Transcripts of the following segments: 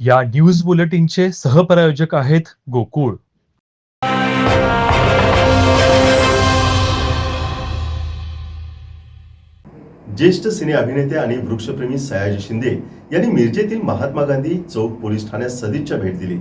या न्यूज बुलेटिनचे सहप्रायोजक आहेत गोकुळ. ज्येष्ठ सिने अभिनेते आणि वृक्षप्रेमी सयाजी शिंदे यांनी मिरजेतील महात्मा गांधी चौक पोलीस ठाण्यात सदिच्छा भेट दिली.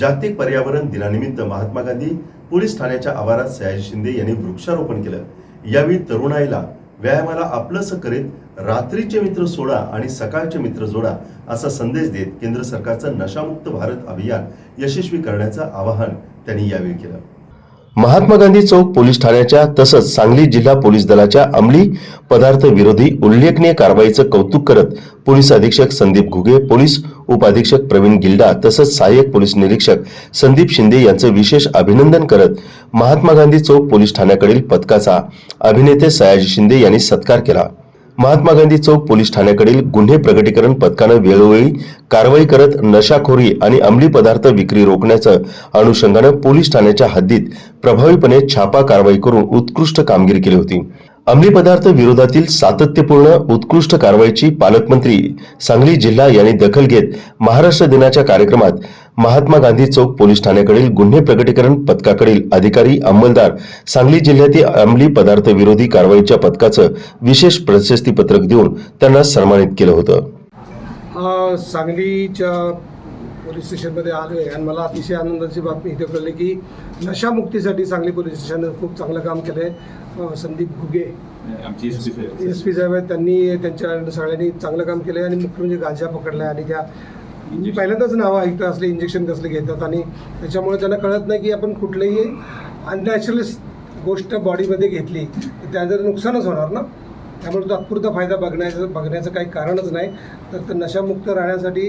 जागतिक पर्यावरण दिनानिमित्त महात्मा गांधी पोलीस ठाण्याच्या आवारात सयाजी शिंदे यांनी वृक्षारोपण केलं. यावेळी तरुणाईला व्यायामाला आपलंसं करीत रात्रीचे मित्र सोडा आणि सकाळचे मित्र जोडा असा संदेश देत केंद्र सरकारचं नशामुक्त भारत अभियान यशस्वी करण्याचं आवाहन त्यांनी यावेळी केलं. महात्मा गांधी चौक पोलीस ठाण्याच्या तसंच सांगली जिल्हा पोलीस दलाच्या अंमली पदार्थ विरोधी उल्लेखनीय कारवाईचं कौतुक करत पोलीस अधीक्षक संदीप घुगे पोलीस उपअधीक्षक प्रवीण गिल्डा तसंच सहाय्यक पोलीस निरीक्षक संदीप शिंदे यांचं विशेष अभिनंदन करत महात्मा गांधी चौक पोलीस ठाण्याकडील पथकाचा अभिनेते सयाजी शिंदे यांनी सत्कार केला. महात्मा गांधी चौक पोलीस ठाण्याकडील गुन्हे प्रगटीकरण पथकानं वेळोवेळी कारवाई करत नशाखोरी आणि अंमली पदार्थ विक्री रोखण्याचं अनुषंगानं पोलीस ठाण्याच्या हद्दीत प्रभावीपणे छापा कारवाई करून उत्कृष्ट कामगिरी केली होती. अंमली पदार्थ विरोधातील सातत्यपूर्ण उत्कृष्ट कारवाईची पालकमंत्री सांगली जिल्हा यांनी दखल घेत महाराष्ट्र दिनाच्या कार्यक्रमात महात्मा गांधी चौक पोलीस ठाण्याकडील गुन्हे प्रगटीकरण पथकाकडील अधिकारी अंमलदार सांगली जिल्ह्यातील अंमली पदार्थ विरोधी कारवाईच्या पथकाचं विशेष प्रशस्तीपत्रक देऊन त्यांना सन्मानित केलं होतं. सांगलीच्या पोलीस स्टेशनमध्ये आलो आहे. आणि मला अतिशय आनंदाची बातमी इथे कळली की नशामुक्तीसाठी सांगली पोलीस स्टेशननं खूप चांगलं काम केलं आहे संदीप घुगे. आमची एस पी साहेब आहेत. त्यांनी त्यांच्या सगळ्यांनी चांगलं काम केलं आहे आणि मुख्य म्हणजे गांजा पकडला आहे आणि त्या पहिल्यांदाच नावं ऐकतं असले इंजेक्शन कसले घेतात आणि त्याच्यामुळे त्यांना कळत नाही की आपण कुठलंही अननॅचरल गोष्ट बॉडीमध्ये घेतली तर त्याचं नुकसानच होणार ना? त्यामुळे तात्पुरता फायदा बघण्याचं बघण्याचं काही कारणच नाही. तर नशामुक्त राहण्यासाठी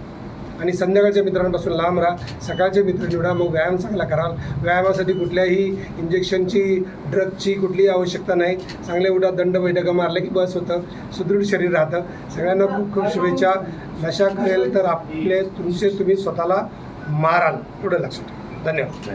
आणि संध्याकाळच्या मित्रांपासून लांब राहा सकाळचे मित्र निवडा मग व्यायाम चांगला कराल. व्यायामासाठी कुठल्याही इंजेक्शनची ड्रगची कुठलीही आवश्यकता नाही. चांगल्या उठा दंड बैठका मारल्या की बस होतं. सुदृढ शरीर राहतं. सगळ्यांना खूप खूप शुभेच्छा. नशा करेल तर आपले तुमचे तुम्ही स्वतःला माराल. एवढं लक्षात ठेवा. धन्यवाद.